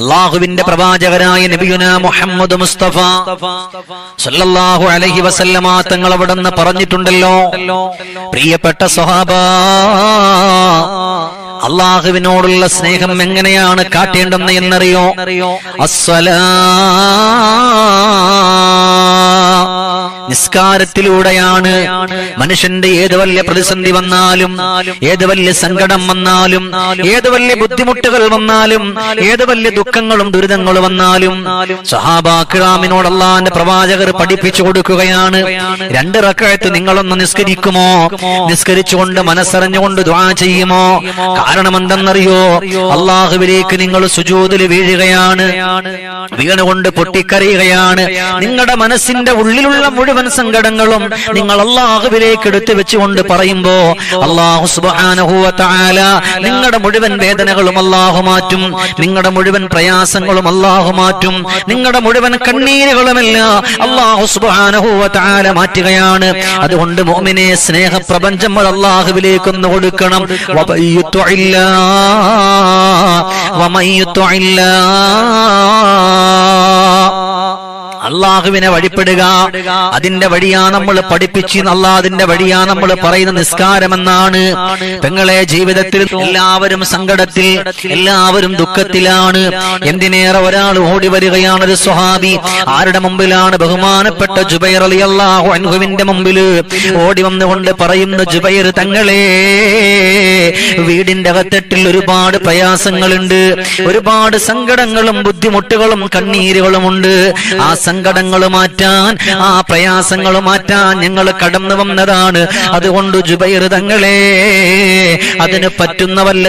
അള്ളാഹുവിന്റെ പ്രവാചകനായ നബിയുന മുഹമ്മദ് മുസ്തഫ സല്ലല്ലാഹു അലൈഹി വസല്ലമ തങ്ങൾ അവിടുന്ന് പറഞ്ഞിട്ടുണ്ടല്ലോ. പ്രിയപ്പെട്ട സ്വഹാബ അള്ളാഹുവിനോടുള്ള സ്നേഹം എങ്ങനെയാണ് കാട്ടേണ്ടെന്ന് എന്നറിയോ അസ്സലാ. നിസ്കാരത്തിലൂടെയാണ് മനുഷ്യന്റെ ഏത് വലിയ പ്രതിസന്ധി വന്നാലും ഏത് വലിയ സങ്കടം വന്നാലും ഏത് വലിയ ബുദ്ധിമുട്ടുകൾ വന്നാലും ഏത് വലിയ ദുഃഖങ്ങളും ദുരിതങ്ങളും വന്നാലും സഹാബാക്കിറാമിനോട് അള്ളാന്റെ പ്രവാചകർ പഠിപ്പിച്ചു കൊടുക്കുകയാണ്. രണ്ട് റക്കായത്ത് നിങ്ങളൊന്ന് നിസ്കരിക്കുമോ? നിസ്കരിച്ചുകൊണ്ട് മനസ്സറിഞ്ഞുകൊണ്ട് ദ്വാ ചെയ്യുമോ? കാരണം എന്തെന്നറിയോ അള്ളാഹുവിലേക്ക് നിങ്ങൾ സുജൂതിൽ വീഴുകയാണ്. വീണുകൊണ്ട് പൊട്ടിക്കറിയുകയാണ് നിങ്ങളുടെ മനസ്സിന്റെ ഉള്ളിലുള്ള മുഴുവൻ സങ്കടങ്ങളും നിങ്ങൾ അള്ളാഹുവിലേക്ക് എടുത്തു വെച്ചുകൊണ്ട് പറയുമ്പോ അള്ളാഹു സുബാനഹുല നിങ്ങളുടെ മുഴുവൻ വേദനകളും അള്ളാഹു മാറ്റും. നിങ്ങളുടെ മുഴുവൻ പ്രയാസങ്ങളും അള്ളാഹു മാറ്റും. നിങ്ങളുടെ മുഴുവൻ കണ്ണീരുകളുമെല്ലാം അള്ളാഹു സുബാനഹുല മാറ്റുകയാണ്. അതുകൊണ്ട് മോമിനെ സ്നേഹപ്രപഞ്ചം അള്ളാഹുവിലേക്ക് ഒന്ന് കൊടുക്കണം വമയ്യുത്വഇല്ല വമയ്യുത്വഇല്ല അള്ളാഹുവിനെ വഴിപ്പെടുക. അതിന്റെ വഴിയാ നമ്മൾ പഠിപ്പിച്ച് അള്ളാഹിന്റെ വഴിയാ നമ്മൾ പറയുന്ന നിസ്കാരമെന്നാണ്. പെങ്ങളെ ജീവിതത്തിൽ എല്ലാവരും സങ്കടത്തിൽ എല്ലാവരും ദുഃഖത്തിലാണ്. എന്തിനേറെ ഒരാൾ ഓടി വരികയാണ് ഒരു സ്വഹാബി. ആരുടെ മുമ്പിലാണ് ബഹുമാനപ്പെട്ട ജുബൈർ അലി അള്ളാഹു അൻഹുവിന്റെ മുമ്പിൽ ഓടി വന്നുകൊണ്ട് പറയുന്ന ജുബൈർ തങ്ങളെ വീടിന്റെ അകത്തെട്ടിൽ ഒരുപാട് പ്രയാസങ്ങളുണ്ട്. ഒരുപാട് സങ്കടങ്ങളും ബുദ്ധിമുട്ടുകളും കണ്ണീരുകളുമുണ്ട്. ആ സങ്കടങ്ങൾ മാറ്റാൻ ആ പ്രയാസങ്ങൾ മാറ്റാൻ ഞങ്ങൾ കടന്നു വന്നതാണ്. അതുകൊണ്ട് ജുബൈർ തങ്ങളെ അതിന് പറ്റുന്ന വല്ല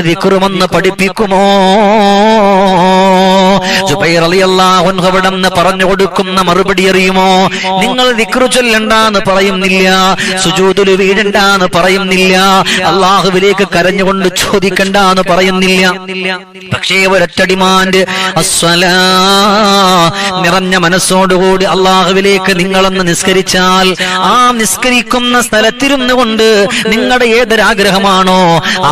പഠിപ്പിക്കുമോ? ജുബൈർ അലിയല്ലാഹു അവിടെ നിന്ന് പറഞ്ഞു കൊടുക്കുന്ന മറുപടി അറിയുമോ? നിങ്ങൾ ദിക്റു ചൊല്ലണ്ടെന്ന് പറയുന്നില്ല. സുജൂദുൽ വീഴണ്ടെന്ന് പറയുന്നില്ല. അള്ളാഹുവിലേക്ക് കരഞ്ഞുകൊണ്ട് ചോദിക്കണ്ടെന്ന് പറയുന്നില്ല. പക്ഷേ ഒരൊറ്റ ഡിമാൻഡ്. നിറഞ്ഞ മനസ്സോടുകൂടി അള്ളാഹുവിലേക്ക് നിങ്ങളെന്ന് നിസ്കരിച്ചാൽ ആ നിസ്കരിക്കുന്ന സ്ഥലത്തിരുന്നു കൊണ്ട് നിങ്ങളുടെ ഏതൊരാഗ്രഹമാണോ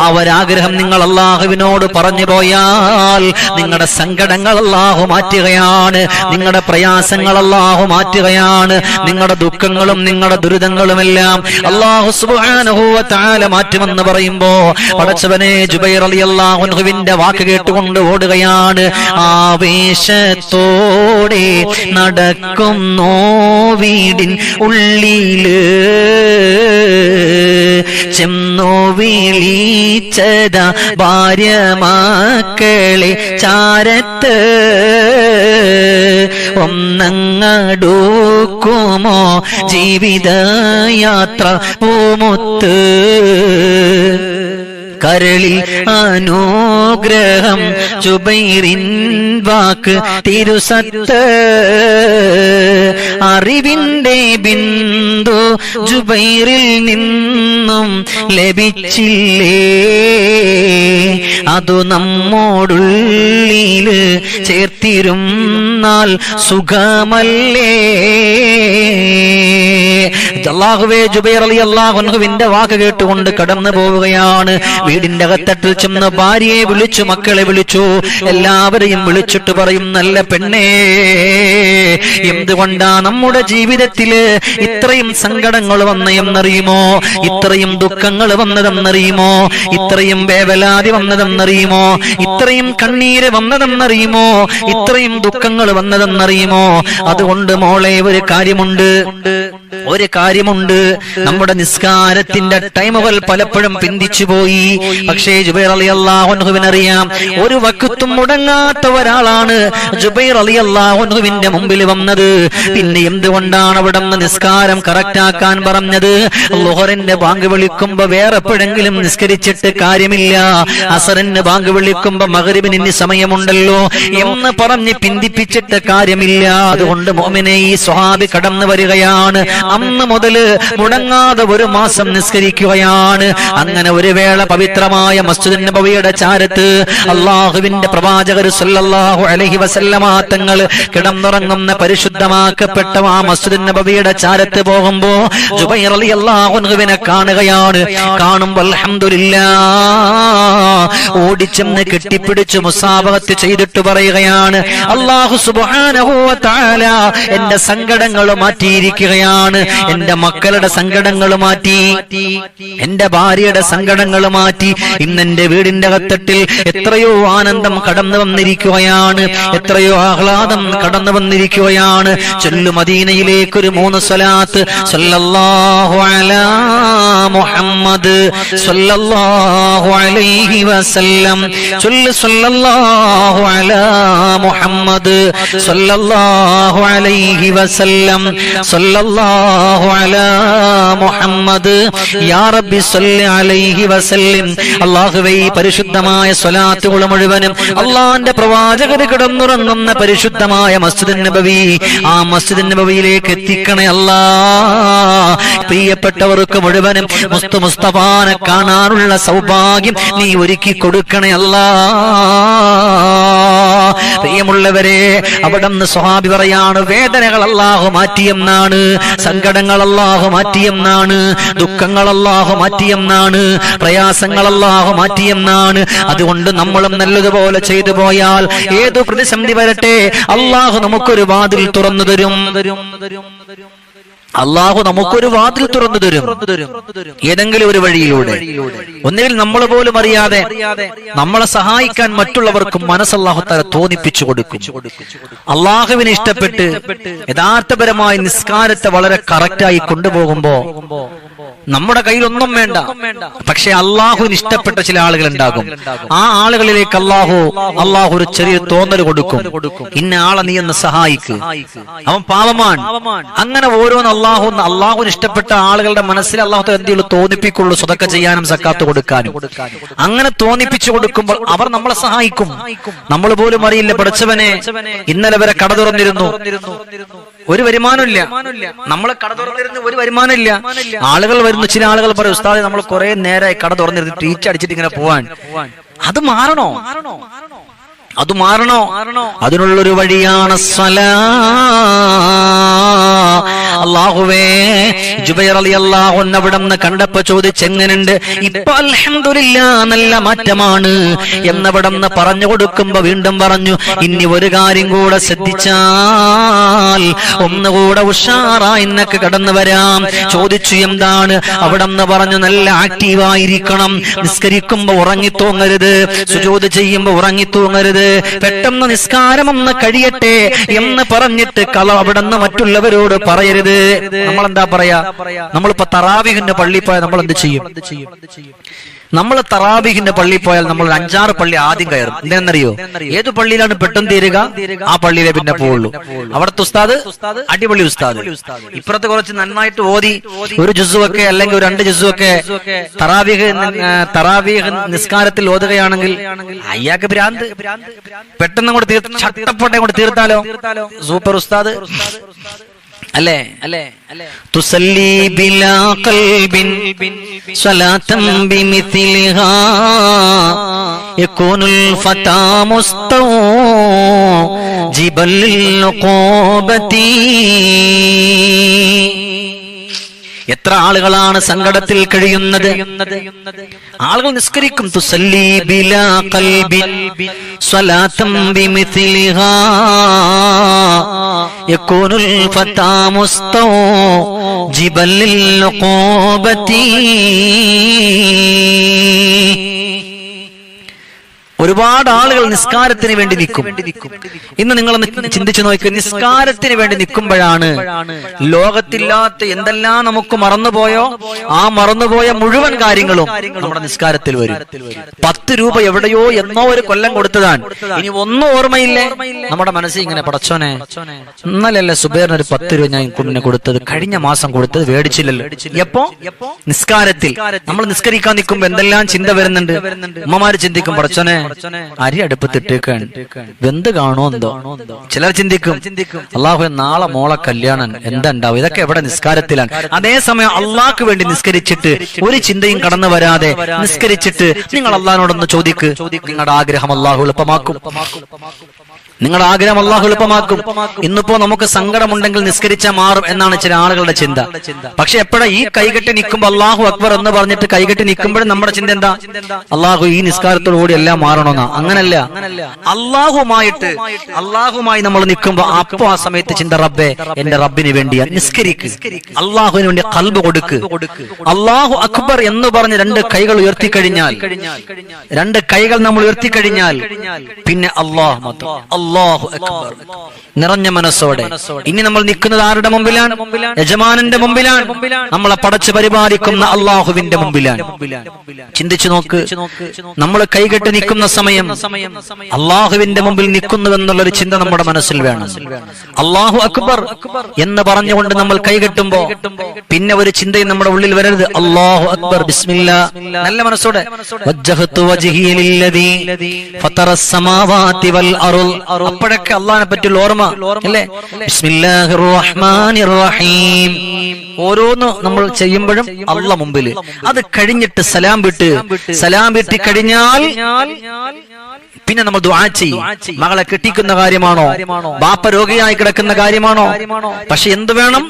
ആ ഒരാഗ്രഹം നിങ്ങൾ അള്ളാഹുവിനോട് പറഞ്ഞു പോയാൽ നിങ്ങളുടെ സങ്കടങ്ങൾ അള്ളാഹു മാറ്റുകയാണ്. നിങ്ങളുടെ പ്രയാസങ്ങൾ അള്ളാഹു മാറ്റുകയാണ്. നിങ്ങളുടെ ദുഃഖങ്ങളും നിങ്ങളുടെ ദുരിതങ്ങളും ദുരിതങ്ങളുമെല്ലാം അള്ളാഹു സുബാനുഭൂവ താല മാറ്റുമെന്ന് പറയുമ്പോ പടച്ചവനെ ജുബൈർ അലി അള്ളാഹുവിന്റെ വാക്ക് കേട്ടുകൊണ്ട് ഓടുകയാണ്. ആവേശത്തോടെ നടക്കുന്നു വീടിൻ ഉള്ളിൽ. ചെന്നോ വിളിച്ചത ഭാര്യമാക്കളെ ചാരത്ത് ഒന്നങ്ങടുക്കുമോ ജീവിതയാത്ര പൂമുത്ത്? കരളിൽ അനുഗ്രഹം ചുബൈറിൻ വാക്ക് തിരുസത്ത്. അറിവിന്റെ ബിന്ദു ജുബൈറിൽ നിന്നും ലഭിച്ചില്ലേ? അതു നമ്മോടുള്ളിൽ ചേർത്തിരുന്നാൽ സുഖമല്ലേ? ജുബൈർ വാക്ക് കേട്ടുകൊണ്ട് കടന്നു പോവുകയാണ്. വീടിന്റെ അകത്തട്ടിൽ ചെന്ന് ഭാര്യയെ വിളിച്ചു മക്കളെ വിളിച്ചു. എല്ലാവരെയും വിളിച്ചിട്ട് പറയും നല്ല പെണ്ണേ എന്തുകൊണ്ടാ നമ്മുടെ ജീവിതത്തിൽ ഇത്രയും സങ്കടങ്ങൾ വന്ന എന്നറിയുമോ? ഇത്രയും ദുഃഖങ്ങൾ വന്നതെന്നറിയുമോ? ഇത്രയും വേവലാതി വന്നതെന്നറിയുമോ? ഇത്രയും കണ്ണീര് വന്നതെന്നറിയുമോ? ഇത്രയും ദുഃഖങ്ങൾ വന്നതെന്നറിയുമോ? അതുകൊണ്ട് മോളെ ഒരു കാര്യമുണ്ട്. ഒരു കാര്യമുണ്ട്. നമ്മുടെ നിസ്കാരത്തിന്റെ ടൈമുകൾ പലപ്പോഴും പിന്തിച്ചു പോയി. പക്ഷേ ജുബൈർ അലി അള്ളാഹുവിനറിയാം ഒരു വക്കുത്തും മുടങ്ങാത്ത ഒരാളാണ് ജുബൈർ അലി അള്ളാഹുവിന്റെ മുമ്പിൽ വന്നത്. പിന്നെ എന്തുകൊണ്ടാണ് അവിടെ നിന്ന് നിസ്കാരം കറക്റ്റ് ആക്കാൻ പറഞ്ഞത്? ലോഹറിന്റെ ബാങ്ക് വിളിക്കുമ്പോ വേറെ എപ്പോഴെങ്കിലും നിസ്കരിച്ചിട്ട് കാര്യമില്ല. അസറിന്റെ ബാങ്ക് വിളിക്കുമ്പോ മകരിബിന് ഇനി സമയമുണ്ടല്ലോ എന്ന് പറഞ്ഞ് പിന്തിപ്പിച്ചിട്ട് കാര്യമില്ല. അതുകൊണ്ട് മോമിനെ ഈ സ്വഹാബി കടന്നു വരികയാണ്. അന്ന് മുതൽ മുടങ്ങാതെ ഒരു മാസം നിസ്കരിക്കുകയാണ്. അങ്ങനെ ഒരു വേള പവിത്രമായ മസ്ജിദ് നബവിയുടെ ചാരത്ത് അള്ളാഹുവിന്റെ പ്രവാചകർ സല്ലല്ലാഹു അലൈഹി വസല്ലമ തങ്ങൾ കിടന്നുറങ്ങുന്ന പരിശുദ്ധമാക്കപ്പെട്ട ആ മസ്ജിദ് നബവിയുടെ ചാരത്ത് പോകുമ്പോ ജുബൈർ റളിയല്ലാഹു അൻഹുവിനെ കാണുകയാണ്. കാണുമ്പോൾ അൽഹംദുലില്ലാ ഓടിച്ചെന്ന് കെട്ടിപ്പിടിച്ച് മുസാബഹത്ത് ചെയ്തിട്ട് പറയുകയാണ്. അള്ളാഹു സുബ്ഹാനഹു വ എന്റെ സങ്കടങ്ങൾ മാറ്റിയിരിക്കുകയാണ്. എന്റെ മക്കളുടെ സങ്കടങ്ങൾ മാറ്റി. എന്റെ ഭാര്യയുടെ സങ്കടങ്ങൾ മാറ്റി. ഇന്ന് എന്റെ വീടിന്റെ കത്തട്ടിൽ എത്രയോ ആനന്ദം കടന്നു വന്നിരിക്കുകയാണ്. എത്രയോ ആഹ്ലാദം കടന്നു വന്നിരിക്കുകയാണ്. ചൊല്ലു മദീനയിലേക്ക് ഒരു മൂന്ന് സ്വലാത്ത്. സല്ലല്ലാഹു അലാ മുഹമ്മദ് സല്ലല്ലാഹു അലൈഹി വസല്ലം. ചൊല്ലു സല്ലല്ലാഹു അലാ മുഹമ്മദ് സല്ലല്ലാഹു അലൈഹി വസല്ലം. സല്ലല്ലാഹു അലാ മുഹമ്മദ്. യാ റബ്ബി സല്ലി അലൈഹി വസല്ലം. അല്ലാഹുവേ പരിശുദ്ധമായ സ്വലാത്തുകൾ മുഴുവനും അള്ളാന്റെ പ്രവാചകർ കിടന്നുറങ്ങുന്ന പരിശുദ്ധമായ മസ്ജിദ് നബവി. ആ മസ്ജിദ് നബവിയിലേക്ക് എത്തിക്കണേ അല്ലാ. പ്രിയപ്പെട്ടവർക്ക് മുഴുവനും മുസ്തു മുസ്തഫാനെ കാണാനുള്ള സൗഭാഗ്യം നീ ഒരുക്കി കൊടുക്കണേ അല്ലാ. പ്രിയമുള്ളവരെ അവിടെ നിന്ന് സ്വഹാബി പറയാണ് വേദനകൾ അല്ലാഹു മാറ്റിയെന്നാണ്. സങ്കടങ്ങൾ അല്ലാഹു മാറ്റിയെന്നാണ് ദുഃഖങ്ങൾ അല്ലാഹു മാറ്റിയെന്നാണ് പ്രയാസങ്ങൾ അല്ലാഹു മാറ്റിയെന്നാണ്. അതുകൊണ്ട് നമ്മളും നല്ലതുപോലെ ചെയ്തു പോയാൽ ഏതു പ്രതിസന്ധി വരട്ടെ? അള്ളാഹു നമുക്കൊരു വാതിൽ തുറന്നു തരും. അള്ളാഹു നമുക്കൊരു വാതിൽ തുറന്നു തരും. ഏതെങ്കിലും ഒരു വഴിയിലൂടെ. ഒന്നുകിൽ നമ്മൾ പോലും അറിയാതെ നമ്മളെ സഹായിക്കാൻ മറ്റുള്ളവർക്കും മനസ്സല്ലാഹു തല തോന്നിപ്പിച്ചു കൊടുക്കും. അള്ളാഹുവിനെ ഇഷ്ടപ്പെട്ട് യഥാർത്ഥപരമായ നിസ്കാരത്തെ വളരെ കറക്റ്റായി കൊണ്ടുപോകുമ്പോ നമ്മുടെ കയ്യിലൊന്നും വേണ്ട. പക്ഷെ അള്ളാഹുവിന് ഇഷ്ടപ്പെട്ട ചില ആളുകൾ ഉണ്ടാകും. ആ ആളുകളിലേക്ക് അള്ളാഹു അള്ളാഹു ഒരു ചെറിയ തോന്നൽ കൊടുക്കും. ഇന്ന ആളെ നീ ഒന്ന് സഹായിക്ക്. അവൻ പാവമാൻ അങ്ങനെ ഓരോന്ന് അള്ളാഹു അള്ളാഹുവിന് ഇഷ്ടപ്പെട്ട ആളുകളുടെ മനസ്സിൽ അള്ളാഹു എന്തെങ്കിലും തോന്നിപ്പിക്കുള്ളൂ. സ്വതക്ക ചെയ്യാനും സക്കാത്ത് കൊടുക്കാനും. അങ്ങനെ തോന്നിപ്പിച്ചു കൊടുക്കുമ്പോൾ അവർ നമ്മളെ സഹായിക്കും. നമ്മൾ പോലും അറിയില്ല പഠിച്ചവനെ. ഇന്നലെ വരെ കട തുറന്നിരുന്നു. ഒരു വരുമാനമില്ല നമ്മളെ കട തുറന്നിരുന്നു ഒരു വരുമാനമില്ല ആളുകൾ വരുന്നു. ചില ആളുകൾ പറയും ഉസ്താദെ നമ്മൾ കുറെ നേരമായി കട തുറന്നിരുന്നു. ടീച്ച് അടിച്ചിട്ട് ഇങ്ങനെ പോവാൻ. അത് മാറണോ? അത് മാറണോ? അതിനുള്ളൊരു വഴിയാണ് സ്വലാ. അള്ളാഹുവേ ജുബൈർ അലി അള്ളാഹു അവിടെ നിന്ന് കണ്ടപ്പോ ചോദിച്ചെങ്ങനുണ്ട് ഇപ്പൊ അൽഹംദുലില്ല നല്ല മാറ്റമാണ് എന്നവിടെ പറഞ്ഞു കൊടുക്കുമ്പോ വീണ്ടും പറഞ്ഞു ഇനി ഒരു കാര്യം കൂടെ ശ്രദ്ധിച്ചാൽ ഒന്നുകൂടെ ഉഷാറായി ഇന്നൊക്കെ കടന്നു വരാം. ചോദിച്ചു എന്താണ്? അവിടെ പറഞ്ഞു നല്ല ആക്റ്റീവായിരിക്കണം. നിസ്കരിക്കുമ്പോ ഉറങ്ങിത്തൂങ്ങരുത്. സുജോത് ചെയ്യുമ്പോ ഉറങ്ങിത്തൂങ്ങരുത്. പെട്ടെന്ന് നിസ്കാരം ഒന്ന് കഴിയട്ടെ എന്ന് പറഞ്ഞിട്ട് കള അവിടെ നിന്ന് മറ്റുള്ളവരോട് പറയരുത്. നമ്മൾ എന്താ പറയാ? നമ്മളിപ്പോ തറാവിഹിന്റെ പള്ളി പോയാൽ നമ്മൾ എന്ത് ചെയ്യും? നമ്മൾ തറാബിഹിന്റെ പള്ളി പോയാൽ നമ്മൾ അഞ്ചാറ് പള്ളി ആദ്യം കയറും. എന്തെന്നറിയോ ഏത് പള്ളിയിലാണ് പെട്ടെന്ന് തീരുക? ആ പള്ളിയിലെ പിന്നെ പോവുള്ളൂ. അവിടുത്തെ ഉസ്താദ് അടിപൊളി ഉസ്താദ്. ഇപ്പുറത്ത് കുറച്ച് നന്നായിട്ട് ഓതി. ഒരു ജുസുവൊക്കെ അല്ലെങ്കിൽ രണ്ട് ജുസുവൊക്കെ തറാബിഹ് തറാബിഹ് നിസ്കാരത്തിൽ ഓതുകയാണെങ്കിൽ അയ്യാക്ക് ഭ്രാന്ത്. പെട്ടെന്ന് കൂടെ തീർത്ത ചട്ടപ്പൊട്ടെ കൂടെ തീർത്താലോ? സൂപ്പർ ഉസ്താദ്. അല്ലേ? അല്ലേ? തുസല്ലി ബിലാ ഖൽബിൻ സ്വലാത്തം ബിമിഥിലിഹാ യകൂനുൽ ഫതാ മുസ്തൗ ജിബലിൽ ഖോബതി എത്ര ആളുകളാണ് സങ്കടത്തിൽ കഴിയുന്നത്? ആളുകൾ നിസ്കരിക്കും. തുസല്ലി ബിലാ ഒരുപാട് ആളുകൾ നിസ്കാരത്തിന് വേണ്ടി നിൽക്കും. ഇന്ന് നിങ്ങൾ ചിന്തിച്ചു നോക്കുക നിസ്കാരത്തിന് വേണ്ടി നിൽക്കുമ്പോഴാണ് ലോകത്തില്ലാത്ത എന്തെല്ലാം നമുക്ക് മറന്നുപോയോ? ആ മറന്നുപോയ മുഴുവൻ കാര്യങ്ങളും നമ്മുടെ നിസ്കാരത്തിൽ വരും. പത്ത് രൂപ എവിടെയോ എന്നോ ഒരു കൊല്ലം കൊടുത്തതാണ്. ഇനി ഒന്നും ഓർമ്മയില്ലേ? നമ്മുടെ മനസ്സിൽ ഇങ്ങനെ പടച്ചോനെ ഇന്നലല്ലേ സുബേറിന് ഒരു പത്ത് രൂപ ഞാൻ കുഞ്ഞിനെ കൊടുത്തത് കഴിഞ്ഞ മാസം കൊടുത്തത് മേടിച്ചില്ലല്ലോ. എപ്പോ? നിസ്കാരത്തിൽ. നമ്മൾ നിസ്കരിക്കാൻ നിൽക്കുമ്പോ എന്തെല്ലാം ചിന്ത വരുന്നുണ്ട്? ഉമ്മമാര് ചിന്തിക്കും പടച്ചോനെ അരി അടുപ്പത്തിട്ടേക്കാണ് വെന്ത് കാണോ എന്തോ? ചിലർ ചിന്തിക്കും അള്ളാഹു നാളെ മോളെ കല്യാണം എന്താ ഇതൊക്കെ എവിടെ നിസ്കാരത്തിലാണ്? അതേസമയം അള്ളാഹ്ക്ക് വേണ്ടി നിസ്കരിച്ചിട്ട് ഒരു ചിന്തയും കടന്നു വരാതെ നിസ്കരിച്ചിട്ട് നിങ്ങൾ അള്ളാഹിനോടൊന്ന് ചോദിക്ക്. നിങ്ങളുടെ ആഗ്രഹം അള്ളാഹു എളുപ്പമാക്കും. നിങ്ങളുടെ ആഗ്രഹം അള്ളാഹു എളുപ്പമാക്കും. ഇന്നിപ്പോ നമുക്ക് സങ്കടമുണ്ടെങ്കിൽ നിസ്കരിച്ചാൽ മാറും എന്നാണ് ചില ആളുകളുടെ ചിന്ത. പക്ഷെ എപ്പോഴാ ഈ കൈകെട്ടി നിൽക്കുമ്പോൾ അള്ളാഹു അക്ബർ എന്ന് പറഞ്ഞിട്ട് കൈകെട്ടി നിൽക്കുമ്പോഴും നമ്മുടെ ചിന്ത എന്താ? അള്ളാഹു ഈ നിസ്കാരത്തോടുകൂടി എല്ലാം മാറണമെന്നാ അങ്ങനല്ല. അള്ളാഹുമായിട്ട് അള്ളാഹുമായി നമ്മൾ നിൽക്കുമ്പോ അപ്പോ ആ സമയത്ത് ചിന്ത റബ്ബെ എന്റെ റബ്ബിന് വേണ്ടിയാ നിസ്കരിക്ക്. അള്ളാഹുവിന് വേണ്ടി കൽബ് കൊടുക്ക്. അള്ളാഹു അക്ബർ എന്ന് പറഞ്ഞ് രണ്ട് കൈകൾ ഉയർത്തി കഴിഞ്ഞാൽ രണ്ട് കൈകൾ നമ്മൾ ഉയർത്തി കഴിഞ്ഞാൽ പിന്നെ അള്ളാഹു അക്ബർ. നിറഞ്ഞ മനസ്സോടെ. ഇനി നമ്മൾ നിൽക്കുന്നത് ആരുടെ മുമ്പിലാണ്? യജമാനന്റെ മുമ്പിലാണ്. നമ്മളെ പടച്ചു പരിപാലിക്കുന്ന അള്ളാഹുവിന്റെ മുമ്പിലാണ്. ചിന്തിച്ചു നോക്ക്. നമ്മൾ കൈകെട്ട് നിൽക്കുന്ന സമയം അള്ളാഹുവിന്റെ മുമ്പിൽ നിൽക്കുന്നുവെന്നുള്ളൊരു ചിന്ത നമ്മുടെ മനസ്സിൽ വേണം. അള്ളാഹു അക്ബർ എന്ന് പറഞ്ഞുകൊണ്ട് നമ്മൾ കൈകെട്ടുമ്പോ പിന്നെ ഒരു ചിന്തയും നമ്മുടെ ഉള്ളിൽ വരരുത്. അള്ളാഹു അക്ബർ ബിസ്മില്ല. നല്ല മനസ്സോടെ. അപ്പോഴൊക്കെ അള്ളഹാനെ പറ്റിയുള്ള ഓർമ്മ അല്ലേ? ഓരോന്ന് നമ്മൾ ചെയ്യുമ്പോഴും അള്ള മുമ്പിൽ അത് കഴിഞ്ഞിട്ട് സലാം വിട്ട് സലാം വിട്ടി കഴിഞ്ഞാൽ പിന്നെ നമ്മൾ ചെയ്യും. മകളെ കെട്ടിക്കുന്ന കാര്യമാണോ? ബാപ്പ രോഗിയായി കിടക്കുന്ന കാര്യമാണോ? പക്ഷെ എന്ത് വേണം?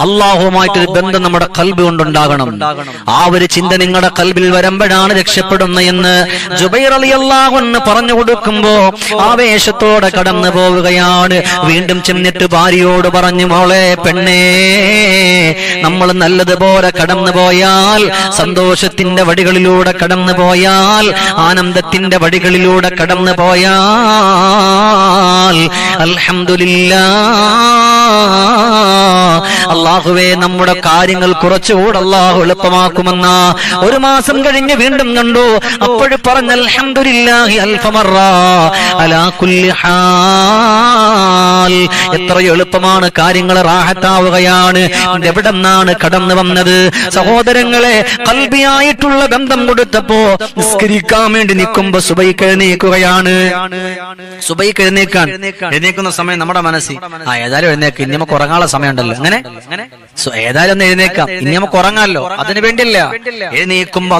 അള്ളാഹുമായിട്ടൊരു ബന്ധം നമ്മുടെ കൽബ് കൊണ്ടുണ്ടാകണം. ആ ഒരു ചിന്ത നിങ്ങളുടെ കൽബിൽ വരുമ്പോഴാണ് രക്ഷപ്പെടുന്ന എന്ന് ജുബൈർ അലി അള്ളാഹുന്ന് പറഞ്ഞു കൊടുക്കുമ്പോ ആവേശത്തോടെ കടന്നു പോവുകയാണ്. വീണ്ടും ചെന്നിട്ട് ഭാര്യയോട് പറഞ്ഞു മോളെ പെണ്ണേ നമ്മൾ നല്ലതുപോലെ കടന്നു പോയാൽ സന്തോഷത്തിന്റെ വടികളിലൂടെ കടന്നു പോയാൽ ആനന്ദത്തിന്റെ വടികളിലൂടെ കടന്നു പോയാൽ അൽഹംദുലില്ലാ അള്ളാഹുവേ നമ്മുടെ കാര്യങ്ങൾ കുറച്ചുകൂടെ അള്ളാഹു എളുപ്പമാക്കുമെന്ന. ഒരു മാസം കഴിഞ്ഞ് വീണ്ടും കണ്ടു. അപ്പോഴും പറഞ്ഞ അൽഹംദുലില്ലാഹി അൽഫമറ അലാ കുല്ലി ഹാൽ. എത്ര എളുപ്പമാണ് കാര്യങ്ങൾ റാഹത്താവുകയാണ്. എവിടെ നിന്നാണ് കടന്നു വന്നത്? സഹോദരങ്ങളെ കൽബിയായിട്ടുള്ള ബന്ധം കൊടുത്തപ്പോ നിസ്കരിക്കാൻ വേണ്ടി നിൽക്കുമ്പോ സുബൈക്ക് എഴുന്നേക്കുകയാണ് സുബൈക്ക് എഴുന്നേക്കാൻ എഴുന്നേക്കുന്ന സമയം നമ്മുടെ മനസ്സിൽ. ആ ഏതായാലും എഴുന്നേക്ക്. ഇനി നമുക്ക് ഉറങ്ങാനുള്ള സമയം ഉണ്ടല്ലോ അങ്ങനെ സോ, ഏതായാലും ഒന്ന് എഴുന്നേക്കാം. ഇനി നമുക്ക് ഉറങ്ങാമല്ലോ അതിന് വേണ്ടില്ല എഴുന്നേക്കുമ്പോ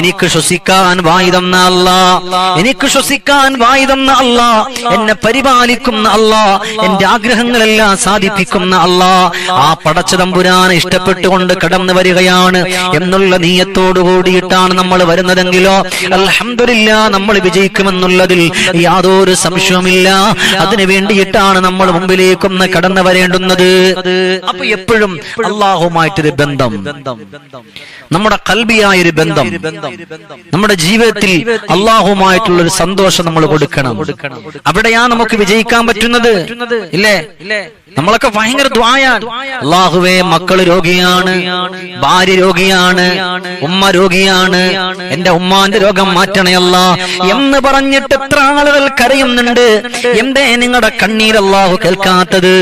എനിക്ക് ശ്വസിക്കാൻ വായുതന്ന അല്ല. എനിക്ക് ശ്വസിക്കാൻ വായുതന്ന അല്ല. എന്നെ പരിപാലിക്കുന്ന അല്ല. എന്റെ ആഗ്രഹങ്ങളെല്ലാം സാധിപ്പിക്കുന്ന അല്ല. ആ പടച്ച തമ്പുരാനെ ഇഷ്ടപ്പെട്ടുകൊണ്ട് കടന്നു വരികയാണ് എന്നുള്ള നീയത്തോടു കൂടിയിട്ടാണ് നമ്മൾ വരുന്നതെങ്കിലോ? അൽഹംദുലില്ലാ നമ്മൾ വിജയിക്കുമെന്നുള്ളതിൽ യാതൊരു സംശയവുമില്ല. അതിനു വേണ്ടിയിട്ടാണ് നമ്മൾ മുമ്പിലേക്കൊന്ന് കടന്നു വരേണ്ടുന്നത്. അപ്പൊ എപ്പോഴും അള്ളാഹുമായിട്ടൊരു ബന്ധം. നമ്മുടെ കൽബിയായൊരു ബന്ധം. നമ്മുടെ ജീവിതത്തിൽ അള്ളാഹുമായിട്ടുള്ള ഒരു സന്തോഷം നമ്മൾ കൊടുക്കണം. അവിടെയാ നമുക്ക് വിജയിക്കാൻ പറ്റുന്നത്? ഇല്ലേ? നമ്മളൊക്കെ ഭയങ്കര ദ്വായാണ്. അള്ളാഹുവേ മക്കൾ രോഗിയാണ്. ഭാര്യ രോഗിയാണ്. ഉമ്മ രോഗിയാണ്. എന്റെ ഉമ്മാന്റെ രോഗം മാറ്റണയല്ല എന്ന് പറഞ്ഞിട്ട് എത്ര ആളുകൾ കരയുന്നുണ്ട്. എന്തേ നിങ്ങളുടെ കണ്ണീർ അള്ളാഹു കേൾക്കാത്തത്?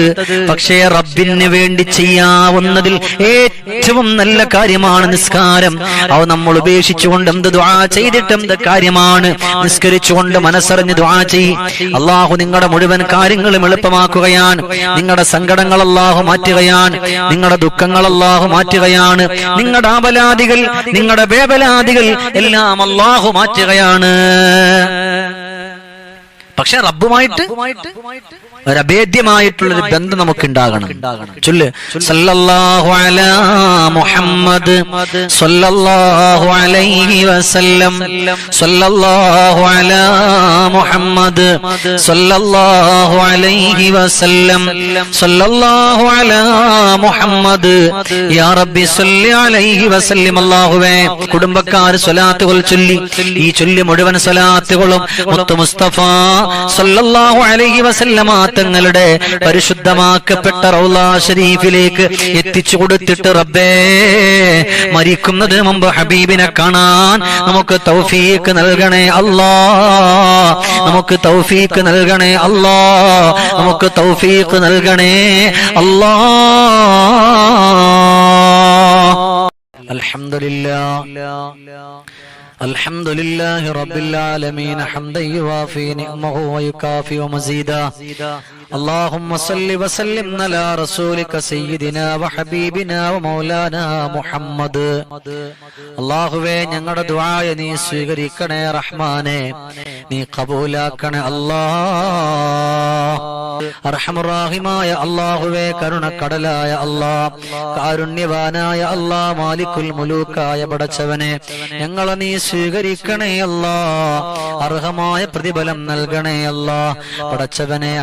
പക്ഷേ റബ്ബിന് വേണ്ടി ചെയ്യാവുന്നതിൽ ഏറ്റവും നല്ല കാര്യമാണ് നിസ്കാരം. അവ നമ്മൾ ഉപേക്ഷിച്ചുകൊണ്ട് എന്ത് ദ്വാ ചെയ്തിട്ട് എന്ത് കാര്യമാണ്? നിസ്കരിച്ചുകൊണ്ട് മനസ്സറിഞ്ഞ് ദ്വാ ചെയ് അള്ളാഹു നിങ്ങളുടെ മുഴുവൻ കാര്യങ്ങളും എളുപ്പമാക്കുകയാണ്. നിങ്ങളുടെ സങ്കടങ്ങൾ അള്ളാഹു മാറ്റുകയാണ്. നിങ്ങളുടെ ദുഃഖങ്ങൾ അള്ളാഹു മാറ്റുകയാണ്. നിങ്ങളുടെ ആപലാദികൾ നിങ്ങളുടെ വേവലാദികൾ എല്ലാം അള്ളാഹു മാറ്റുകയാണ്. പക്ഷെ റബ്ബുമായിട്ട് ഒരു അഭേദ്യമായിട്ടുള്ളൊരു ബന്ധം നമുക്ക് ഉണ്ടാകണം ചൊല്ല്. സല്ലല്ലാഹു അലാ മുഹമ്മദ് സല്ലല്ലാഹു അലൈഹി വസല്ലം. സല്ലല്ലാഹു അലാ മുഹമ്മദ് സല്ലല്ലാഹു അലൈഹി വസല്ലം. സല്ലല്ലാഹു അലാ മുഹമ്മദ്. യാ റബ്ബി സല്ലി അലൈഹി വസല്ലം അല്ലാഹുവേ. കുടുംബക്കാർ സ്വലാത്തുകൾ ചൊല്ലി. ഈ ചൊല്ലി മുഴുവൻ സ്വലാത്തുകളും. മുത്തു മുസ്തഫ സല്ലല്ലാഹു അലൈഹി വസല്ലമ തങ്ങളുടെ പരിശുദ്ധമാക്കപ്പെട്ട റൗല ഷരീഫിലേക്ക് എത്തിച്ചു കൊടുത്തിട്ട് റബ്ബേ മരിക്കുന്നതിന് മുമ്പ് ഹബീബിനെ കാണാൻ നമുക്ക് തൗഫീക്ക് നൽകണേ അല്ലാ. നമുക്ക് തൗഫീക്ക് നൽകണേ അല്ലാ. നമുക്ക് തൗഫീക്ക് നൽകണേ അല്ലാ. അൽഹംദുലില്ലാ. الحمد لله رب العالمين حمدا يوافي نعمه ويكافئ مزيدا اللهم صل وسلم على رسولك سيدنا وحبيبنا ومولانا മുഹമ്മദ് അള്ളാഹുവേ ഞങ്ങളുടെ ദുആയ നീ സ്വീകരിക്കണേ റഹ്മാനെ നീ കബൂലാക്കണേ അല്ലാ അർഹമുറാഹിമായ അള്ളാഹുവേ കരുണക്കടലായ അല്ലാ കാരുണ്യവാനായ അല്ലാ മാലിക്കുൽ മുലൂക്കായ പടച്ചവനെ ഞങ്ങളെ നീ സ്വീകരിക്കണേ അല്ലാ അർഹമായ പ്രതിഫലം നൽകണേ അല്ലാ പടച്ചവനെ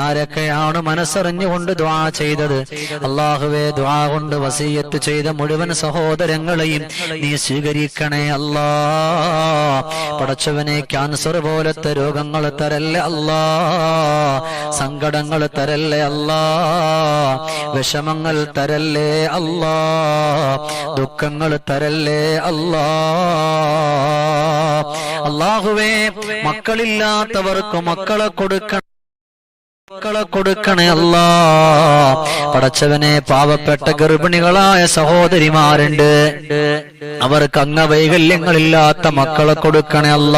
ആരൊക്കെയാണ് മനസ്സറിഞ്ഞുകൊണ്ട് ദ്വാ ചെയ്തത്. അള്ളാഹുവെ ദ്വാ കൊണ്ട് വസീയത്ത് ചെയ്ത മുഴുവൻ സഹോദരങ്ങളെയും നീ സ്വീകരിക്കണേ അല്ലാ. പടച്ചവനെ ക്യാൻസർ പോലത്തെ രോഗങ്ങൾ തരല്ലേ അല്ലാ. സങ്കടങ്ങൾ തരല്ലേ അല്ലാ. വിഷമങ്ങൾ തരല്ലേ അല്ലാ. ദുഃഖങ്ങൾ തരല്ലേ അല്ലാ. അള്ളാഹുവേ മക്കളില്ലാത്തവർക്ക് മക്കളെ കൊടുക്കണം മക്കളെ കൊടുക്കണേ അല്ല. പടച്ചവനെ പാവപ്പെട്ട ഗർഭിണികളായ സഹോദരിമാരുണ്ട്. അവർക്ക് അംഗവൈകല്യങ്ങളില്ലാത്ത മക്കളെ കൊടുക്കണേ അല്ല.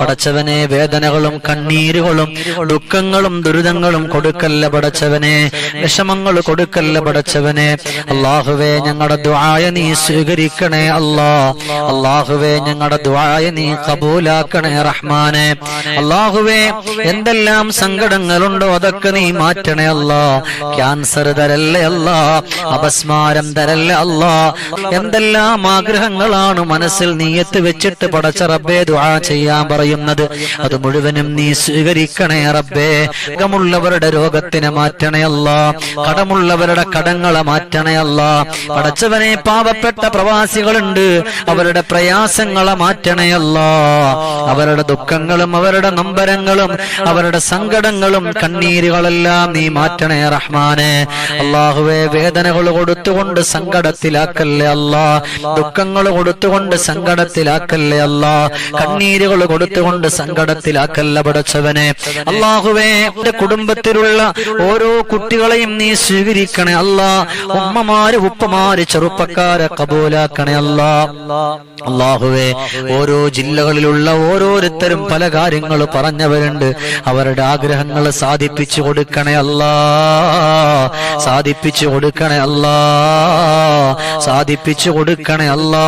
പടച്ചവനെ വേദനകളും കണ്ണീരുകളും ദുഃഖങ്ങളും ദുരിതങ്ങളും കൊടുക്കല്ല പടച്ചവനെ. വിഷമങ്ങൾ കൊടുക്കല്ല പടച്ചവനെ. അള്ളാഹുവേ ഞങ്ങളുടെ ദ്വായ നീ സ്വീകരിക്കണേ അല്ലാ. അള്ളാഹുവേ ഞങ്ങളുടെ ദ്വായ നീ കബൂലാക്കണേ റഹ്മാനെ. അള്ളാഹുവേ എന്തെല്ലാം സങ്കടങ്ങളുണ്ടോ അതൊക്കെ നീ മാറ്റണേ അല്ല. ക്യാൻസർ തരല്ലേ അല്ല. അപസ്മാരം തരല്ലേ അല്ല. എന്തെല്ലാം ആഗ്രഹങ്ങളാണ് മനസ്സിൽ നീയത്ത് വെച്ചിട്ട് പടച്ച റബ്ബേ ദുആ ചെയ്യാൻ പറയുന്നത്. അത് മുഴുവനും നീ സ്വീകരിക്കണേ റബ്ബേ. കടമുള്ളവരുടെ രോഗത്തിനെ മാറ്റണേ അല്ല. കടമുള്ളവരുടെ കടങ്ങളെ മാറ്റണേ അല്ല. പടച്ചവനെ പാവപ്പെട്ട പ്രവാസികളുണ്ട്. അവരുടെ പ്രയാസങ്ങളെ മാറ്റണേ അല്ല. അവരുടെ ദുഃഖങ്ങളും അവരുടെ നമ്പരങ്ങളും അവരുടെ സങ്കടങ്ങളും കണ്ണീരുകളെല്ലാം നീ മാറ്റണേ റഹ്മാനെ. അള്ളാഹുവെ വേദനകൾ കൊടുത്തുകൊണ്ട് സങ്കടത്തിലാക്കല്ലേ അല്ല? ദുഃഖങ്ങൾ കൊടുത്തുകൊണ്ട് സങ്കടത്തിലാക്കല്ലേ അല്ല? കണ്ണീരുകൾ കൊടുത്തുകൊണ്ട് സങ്കടത്തിലാക്കല്ല പടച്ചവനെ. അള്ളാഹുവെ എന്റെ കുടുംബത്തിലുള്ള ഓരോ കുട്ടികളെയും നീ സ്വീകരിക്കണേ അല്ല. ഉമ്മമാര് ഉപ്പമാര് ചെറുപ്പക്കാരെ കബൂലാക്കണേ അല്ല. അള്ളാഹുവെ ഓരോ ജില്ലകളിലുള്ള ഓരോരുത്തരും പല കാര്യങ്ങൾ പറഞ്ഞവരുണ്ട്. അവരുടെ ആഗ്രഹങ്ങൾ സാധിപ്പിച്ചു കൊടുക്കണേ അല്ലാ. സാധിപ്പിച്ചു കൊടുക്കണേ അല്ലാ. സാധിപ്പിച്ചു കൊടുക്കണേ അല്ലാ.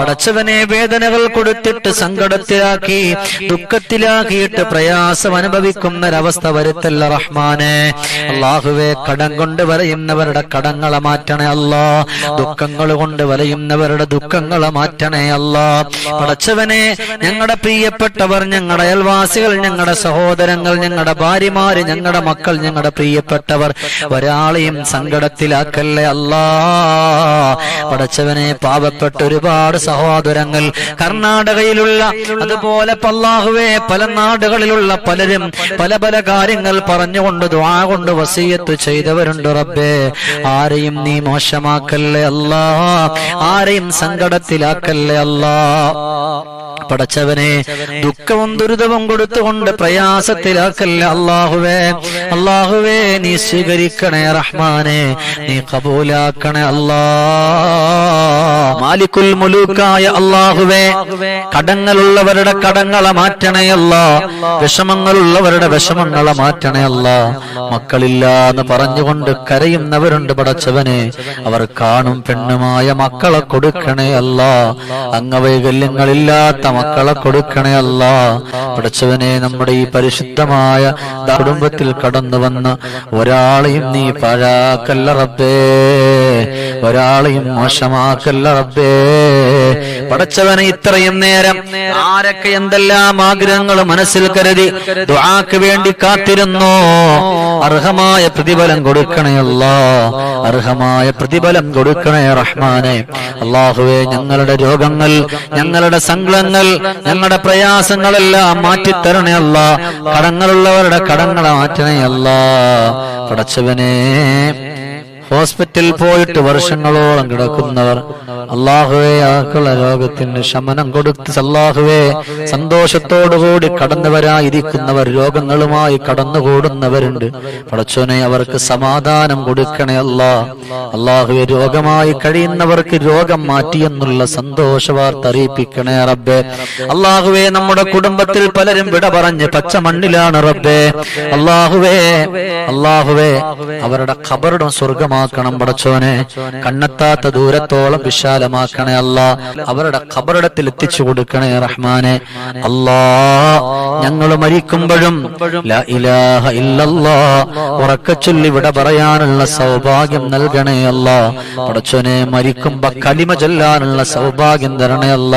പടച്ചവനെ വേദനകൾ കൊടുത്തിട്ട് സങ്കടത്തിലാക്കി ദുഃഖത്തിലാക്കിയിട്ട് പ്രയാസം അനുഭവിക്കുന്നൊരവസ്ഥ വരുത്തല്ല റഹ്മാനെ. അള്ളാഹുവെ കടം കൊണ്ട് വരയുന്നവരുടെ കടങ്ങളെ മാറ്റണേ അല്ലാ. ദുഃഖങ്ങൾ കൊണ്ട് വലയുന്നവരുടെ ദുഃഖങ്ങളെ മാറ്റണേ അല്ലാ. പടച്ചവനെ ഞങ്ങളുടെ പ്രിയപ്പെട്ടവർ ഞങ്ങളുടെ അയൽവാസികൾ ഞങ്ങളുടെ സഹോദരങ്ങൾ ഞങ്ങളുടെ ഭാര്യമാര് ഞങ്ങളുടെ മക്കൾ ഞങ്ങളുടെ പ്രിയപ്പെട്ടവർ ഒരാളെയും സങ്കടത്തിലാക്കല്ലേ അല്ലാ? പടച്ചവനെ പാവപ്പെട്ട ഒരുപാട് സഹോദരങ്ങൾ കർണാടകയിലുള്ള അതുപോലെ പല്ലാഹുവെ പല നാടുകളിലുള്ള പലരും പല പല കാര്യങ്ങൾ പറഞ്ഞുകൊണ്ട് ദ്വാ കൊണ്ട് വസീയത്ത് ചെയ്തവരുണ്ട് റബ്ബേ. ആരെയും നീ മോശമാക്കല്ലേ അല്ലാ? ആരെയും സങ്കടത്തിലാക്കല്ലേ അല്ലാ? പടച്ചവനെ ദുഃഖവും ദുരിതവും കൊടുത്തുകൊണ്ട് പ്രയാസത്തിലാക്കല്ല അള്ളാഹുവേ? അള്ളാഹുവേ? നീ സ്വീകരിക്കണേ റഹ്മാനെ നീ കബൂലാക്കണേ അല്ലാ മാലിക്കുൽ മുലൂക്കായ അള്ളാഹുവേ കടങ്ങളുള്ളവരുടെ കടങ്ങളെ മാറ്റണേ അല്ല വിഷമങ്ങളുള്ളവരുടെ വിഷമങ്ങളെ മാറ്റണേ അല്ല മക്കളില്ല എന്ന് പറഞ്ഞുകൊണ്ട് കരയുന്നവരുണ്ട് പടച്ചവനെ. അവർ കാണും പെണ്ണുമായ മക്കളെ കൊടുക്കണേ അല്ല അംഗവൈകല്യങ്ങളില്ലാത്ത മക്കളെ കൊടുക്കണേ അല്ല. പഠിച്ചവനെ നമ്മുടെ ഈ പരിശുദ്ധമായ കുടുംബത്തിൽ കടന്നു വന്ന ഒരാളെയും നീ പഴാക്കല്ല റബ്ബേ. ഒരാളെയും മോശമാക്കല്ല റബ്ബേ. പടച്ചവനെ ഇത്രയും നേരം ആരൊക്കെ എന്തെല്ലാം ആഗ്രഹങ്ങൾ മനസ്സിൽ കരുതി ദുആക്ക് വേണ്ടി കാത്തിരുന്നു? അർഹമായ പ്രതിഫലം കൊടുക്കണേ അല്ലാ. അർഹമായ പ്രതിഫലം കൊടുക്കണേ റഹ്മാനെ. അള്ളാഹുവെ ഞങ്ങളുടെ രോഗങ്ങൾ ഞങ്ങളുടെ സങ്കടങ്ങൾ ഞങ്ങളുടെ പ്രയാസങ്ങളെല്ലാം മാറ്റിത്തരണേ അല്ല. കടങ്ങളുള്ളവരുടെ കടങ്ങളെ മാറ്റണേ അല്ല. പടച്ചവനെ ഹോസ്പിറ്റലിൽ പോയിട്ട് വർഷങ്ങളോളം കിടക്കുന്നവർ. അള്ളാഹുവെ ആക്കുള്ള രോഗത്തിന് ശമനം കൊടുത്ത് അള്ളാഹുവെ സന്തോഷത്തോടുകൂടി കടന്നുവരായിരിക്കുന്നവർ രോഗങ്ങളുമായി കടന്നുകൂടുന്നവരുണ്ട്. പടച്ചോനെ അവർക്ക് സമാധാനം കൊടുക്കണേ അല്ലാ അള്ളാഹുവെ രോഗമായി കഴിയുന്നവർക്ക് രോഗം മാറ്റിയെന്നുള്ള സന്തോഷ വാർത്ത അറിയിപ്പിക്കണേ റബ്ബെ. അള്ളാഹുവെ നമ്മുടെ കുടുംബത്തിൽ പലരും വിട പറഞ്ഞ് പച്ച മണ്ണിലാണ് റബ്ബെ. അള്ളാഹുവേ അള്ളാഹുവേ അവരുടെ ഖബറിടം സ്വർഗമാക്കണം പടച്ചോനെ. കണ്ണെത്താത്ത ദൂരത്തോളം വിശാലമാക്കണേ അല്ല. അവരുടെ ഖബറിടത്തിൽ എത്തിച്ചു കൊടുക്കണേ റഹ്മാനെ. അല്ലാ ഞങ്ങൾ മരിക്കുമ്പോഴും ഉറക്കച്ചൊല്ലി ഇവിടെ പറയാനുള്ള സൗഭാഗ്യം നൽകണേ അല്ല. പടച്ചോനെ മരിക്കുമ്പോ കലിമ ചൊല്ലാനുള്ള സൗഭാഗ്യം തരണേ അല്ല.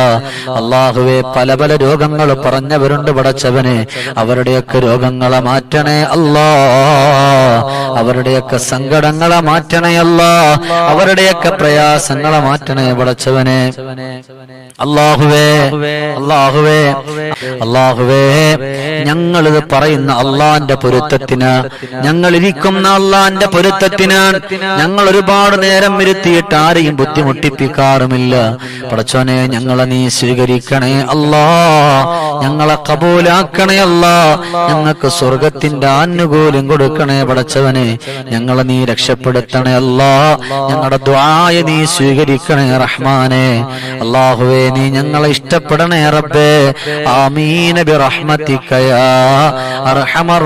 അള്ളാഹുവെ പല പല രോഗങ്ങൾ പറഞ്ഞവരുണ്ട് പടച്ചവനെ. അവരുടെയൊക്കെ രോഗങ്ങളെ മാറ്റണേ അല്ലാ. അവരുടെയൊക്കെ സങ്കടങ്ങളെ മാറ്റണേ അല്ലാ. അവരുടെയൊക്കെ പ്രയാസങ്ങളെ മാറ്റണേ പടച്ചവനെ. അള്ളാഹുവേ അള്ളാഹുവേ അള്ളാഹുവേ ഞങ്ങളിത് പറയുന്ന അള്ളാന്റെ പൊരുത്തത്തിന് ഞങ്ങൾ ഇരിക്കുന്ന അള്ളാന്റെ പൊരുത്തത്തിന് ഞങ്ങൾ ഒരുപാട് നേരം ഇരുത്തിയിട്ട് ആരെയും ബുദ്ധിമുട്ടിപ്പിക്കാറുമില്ല. പടച്ചോനെ ഞങ്ങളെ നീ സ്വീകരിക്കണേ അല്ലാ. ഞങ്ങളെ കബൂലാക്കണേ അല്ലാ. ഞങ്ങൾക്ക് സ്വർഗത്തിന്റെ ആനുകൂല്യം കൊടുക്കണേ പടച്ചവനെ. ഞങ്ങളെ നീ രക്ഷപ്പെടുത്തണേ അല്ലാ. ഞങ്ങളുടെ ദ്വായ നീ സ്വീകരിക്കണേ റഹ്മാനെ. അള്ളാഹുവേ നീ ഞങ്ങളെ ഇഷ്ടപ്പെടണേ റബ്ബേ. ആമീന ബി റഹ്മത്തിക്കയാ. അർഹമർ